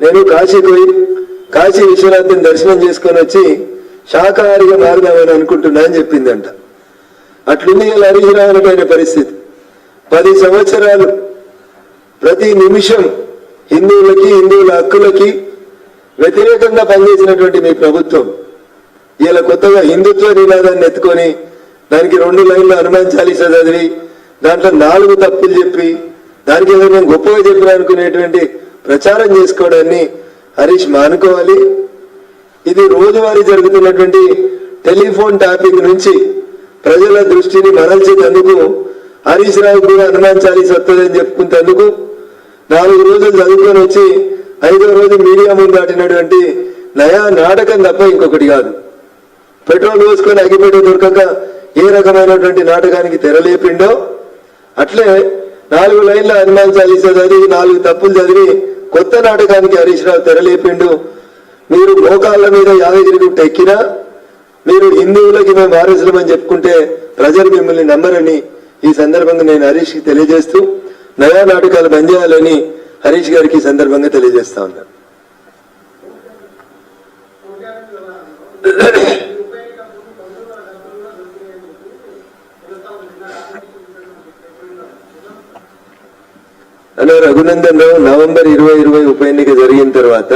నేను కాశీకి పోయి కాశీ విశ్వనాథుని దర్శనం చేసుకొని వచ్చి శాకాహారిగా మారుదామని అనుకుంటున్నా అని చెప్పిందంట. అట్లుంది ఇలా హరీష్ పరిస్థితి. పది సంవత్సరాలు ప్రతి నిమిషం హిందువులకి హిందువుల హక్కులకి వ్యతిరేకంగా పనిచేసినటువంటి మీ ప్రభుత్వం. ఇలా కొత్తగా హిందుత్వ నినాదాన్ని ఎత్తుకొని దానికి రెండు లైన్లు హనుమాన్ చాలీసా చదివి దాంట్లో నాలుగు తప్పులు చెప్పి దానికి ఏదో నేను గొప్పగా చెప్పిన అనుకునేటువంటి ప్రచారం చేసుకోవడాన్ని హరీష్ మానుకోవాలి. ఇది రోజువారీ జరుగుతున్నటువంటి టెలిఫోన్ టాపిక్ నుంచి ప్రజల దృష్టిని మరల్చేందుకు హరీష్ రావు కూడా హనుమాన్ చాలీస్ వస్తుందని చెప్పుకుంటేందుకు నాలుగు రోజులు చదువుకొని వచ్చి ఐదో రోజు మీడియా ముందు దాటినటువంటి నయా నాటకం తప్ప ఇంకొకటి కాదు. పెట్రోల్ పోసుకొని అగిపెట్టి దొరకక ఏ రకమైనటువంటి నాటకానికి తెరలేపిండో అట్లే నాలుగు లైన్ల హనుమాన్ చాలీసా చదివి నాలుగు తప్పులు చదివి కొత్త నాటకానికి హరీష్ రావు తెరలేపిండు. మీరు మోకాళ్ళ మీద యాదగిరి గుట్ట ఎక్కినా మీరు హిందువులకి మేము వారసులమని చెప్పుకుంటే ప్రజలు మిమ్మల్ని నమ్మరని ఈ సందర్భంగా నేను హరీష్కి తెలియజేస్తూ నయా నాటకాలు బంద్ చేయాలని హరీష్ గారికి ఈ సందర్భంగా తెలియజేస్తా ఉన్నాను. అలా రఘునందన్ రావు నవంబర్ ఇరవై ఇరవై ఉప ఎన్నిక జరిగిన తర్వాత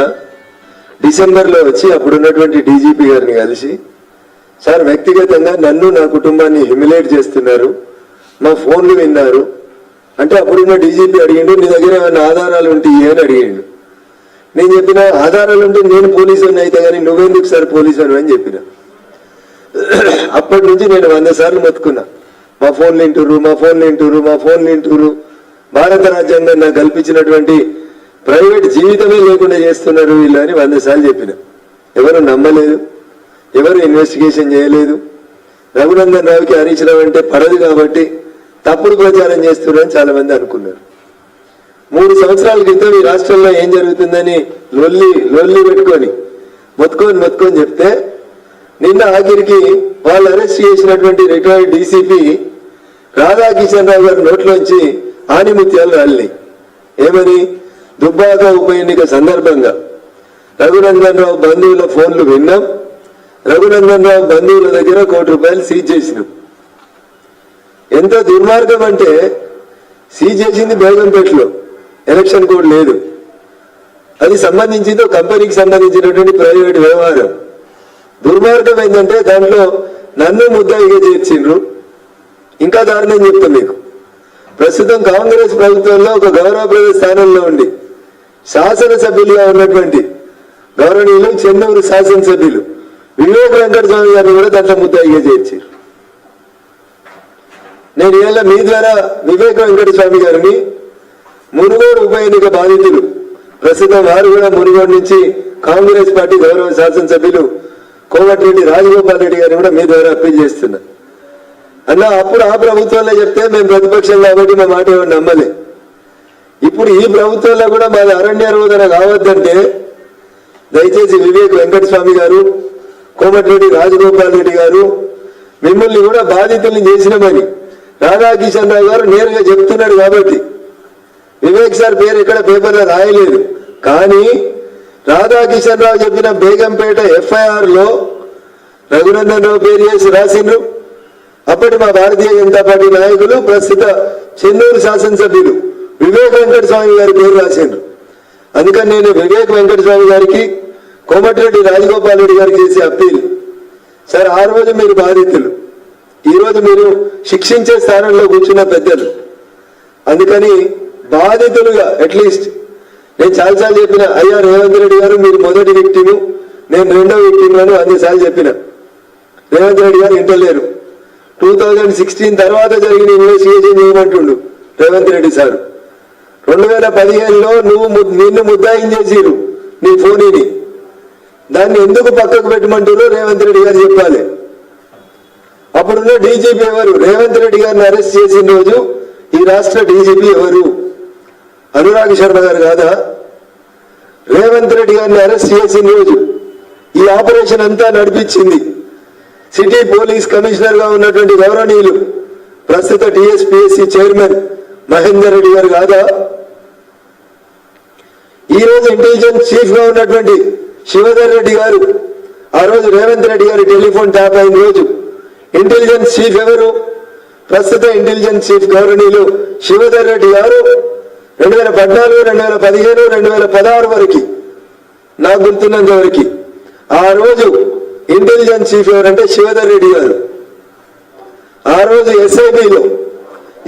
డిసెంబర్లో వచ్చి అప్పుడున్నటువంటి డీజీపీ గారిని కలిసి సార్ వ్యక్తిగతంగా నన్ను నా కుటుంబాన్ని హిమిలేట్ చేస్తున్నారు మా ఫోన్లు విన్నారు. అంటే అప్పుడున్న డీజీపీ అడిగిండు నీ దగ్గర ఏమైనా ఆధారాలు ఉంటే అని అడిగిండు. నేను చెప్పిన ఆధారాలు ఉంటే నేను పోలీసు అయితే కానీ నువ్వెందుకు సార్ పోలీసు అని చెప్పిన. అప్పటి నుంచి నేను వంద సార్లు మొత్తుకున్నా. మా ఫోన్లు వింటురు మా ఫోన్లు వింటురు మా ఫోన్లు వింటురు భారత రాజ్యాంగం నాకు కల్పించినటువంటి ప్రైవేట్ జీవితమే లేకుండా చేస్తున్నారు వీళ్ళు అని వంద సార్లు చెప్పిన. ఎవరు నమ్మలేదు ఎవరు ఇన్వెస్టిగేషన్ చేయలేదు. రఘునందన్ రావుకి హరీష్ అంటే పడదు కాబట్టి తప్పుడు ప్రచారం చేస్తున్నారని చాలా మంది అనుకున్నారు. మూడు సంవత్సరాల క్రితం ఈ రాష్ట్రంలో ఏం జరుగుతుందని లొల్లి లొల్లి పెట్టుకొని మొత్తుకొని మొత్తుకొని చెప్తే నిన్న ఆఖరికి వాళ్ళు అరెస్ట్ చేసినటువంటి రిటైర్డ్ డీసీపీ రాధాకిషన్ రావు గారి నోట్లోంచి ఆనిముత్యాలు రాలినాయి. ఏమని? దుబ్బాక ఉప ఎన్నిక సందర్భంగా రఘునందన్ రావు బంధువుల ఫోన్లు విన్నాం. రఘునందన్ రావు బంధువుల దగ్గర కోటి రూపాయలు సీజ్ చేసినాం. ఎంత దుర్మార్గం అంటే సీజ్ చేసింది బేగంపేటలో. ఎలక్షన్ కోడ్ లేదు. అది సంబంధించింది కంపెనీకి సంబంధించినటువంటి ప్రైవేట్ వ్యవహారం. దుర్మార్గం ఏంటంటే దాంట్లో నన్ను ముద్దాయిగా చేర్చిండ్రు. ఇంకా దారుణం చెప్తా మీకు. ప్రస్తుతం కాంగ్రెస్ ప్రభుత్వంలో ఒక గౌరవప్రద స్థానంలో ఉండి శాసనసభ్యులుగా ఉన్నటువంటి గౌరవనీయులు చెన్నూరు శాసనసభ్యులు వివేక్ వెంకటస్వామి గారిని కూడా దాంట్లో ముద్దాయిగా చేర్చారు. నేను ఇవాళ మీ ద్వారా వివేక వెంకటస్వామి గారిని మునుగోడు ఉప ఎన్నిక బాధితులు ప్రస్తుతం వారు కూడా మునుగోడు నుంచి కాంగ్రెస్ పార్టీ గౌరవ శాసనసభ్యులు కోమటిరెడ్డి రాజగోపాల్ రెడ్డి గారిని కూడా మీ ద్వారా అప్పీల్ చేస్తున్నారు అన్న అప్పుడు ఆ ప్రభుత్వంలో చెప్తే మేము ప్రతిపక్షం కాబట్టి మా మాట ఎవరు నమ్మలే. ఇప్పుడు ఈ ప్రభుత్వంలో కూడా మాది అరణ్య రోధన కావద్దంటే దయచేసి వివేక్ వెంకట స్వామి గారు కోమటిరెడ్డి రాజగోపాల్ రెడ్డి గారు మిమ్మల్ని కూడా బాధితుల్ని చేసినామని రాధాకిషన్ రావు గారు నేరుగా చెప్తున్నాడు కాబట్టి. వివేక్ సార్ పేరు ఇక్కడ పేపర్లో రాయలేదు. కానీ రాధాకిషన్ రావు చెప్పిన బేగంపేట ఎఫ్ఐఆర్లో రఘునందన్ రావు పేరు చేసి రాసిండ్రు. అప్పటి మా భారతీయ జనతా పార్టీ నాయకులు ప్రస్తుత చెన్నూరు శాసనసభ్యులు వివేక్ వెంకట స్వామి గారి పేరు రాశారు అందుకని నేను వివేక్ వెంకట స్వామి గారికి కోమటిరెడ్డి రాజగోపాల్ రెడ్డి గారికి చేసే అప్పీల్. సార్ ఆ రోజు మీరు బాధితులు. ఈరోజు మీరు శిక్షించే స్థానంలో కూర్చున్న పెద్దలు. అందుకని బాధితులుగా అట్లీస్ట్ నేను చాలాసార్లు చెప్పిన అయ్యా రేవంత్ రెడ్డి గారు మీరు మొదటి వ్యక్తిను నేను రెండో వ్యక్తిను అని అన్నిసార్లు చెప్పిన. రేవంత్ రెడ్డి గారు ఇంటలేరు టూ థౌజండ్ సిక్స్టీన్ తర్వాత జరిగిన ఇన్వెస్టిగేషన్ చేయమంటుండు రేవంత్ రెడ్డి సార్. రెండు వేల పదిహేనులో నువ్వు నిన్ను ముద్దాయిం చేసిరు నీ ఫోనీని. దాన్ని ఎందుకు పక్కకు పెట్టమంటారు రేవంత్ రెడ్డి గారు చెప్పాలి. అప్పుడున్న డీజీపీ ఎవరు? రేవంత్ రెడ్డి గారిని అరెస్ట్ చేసిన రోజు ఈ రాష్ట్ర డీజీపీ ఎవరు? అనురాగ్ శర్మ గారు కాదా? రేవంత్ రెడ్డి గారిని అరెస్ట్ చేసిన రోజు ఈ ఆపరేషన్ అంతా నడిపించింది. సిటీ పోలీస్ కమిషనర్గా ఉన్నటువంటి గౌరవనీయులు ప్రస్తుత టిఎస్పిఎస్సి చైర్మన్ మహేందర్ రెడ్డి గారు కాదా? ఈ రోజు ఇంటెలిజెన్స్ చీఫ్గా ఉన్నటువంటి శివధర్ రెడ్డి గారు ఆ రోజు రేవంత్ రెడ్డి గారి టెలిఫోన్ ట్యాప్ అయిన రోజు ఇంటెలిజెన్స్ చీఫ్ ఎవరు? ప్రస్తుత ఇంటెలిజెన్స్ చీఫ్ గౌరవనీయులు శివధర్ రెడ్డి గారు రెండు వేల పద్నాలుగు రెండు వేల పదిహేను రెండు వేల పదహారు వరకు నాకు గుర్తున్నంత వరకు. ఆ రోజు ఇంటెలిజెన్స్ చీఫ్ ఎవరంటే శివధర్ రెడ్డి గారు. ఆ రోజు ఎస్ఐబిలో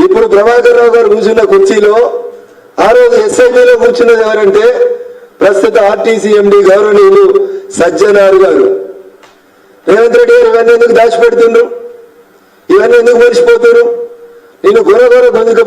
ఇప్పుడు ప్రభాకర్ రావు గారు కూర్చున్న కుర్చీలో ఆ రోజు ఎస్ఐబిలో కూర్చున్నది ఎవరంటే ప్రస్తుత ఆర్టీసీ ఎండి గౌరవనీయులు సజ్జనారు గారు. రేవంత్ రెడ్డి గారు ఇవన్నీ ఎందుకు దాచిపెడుతుండ్రు? ఇవన్నీ ఎందుకు మర్చిపోతున్నారు నేను గొర గొర గొంతుక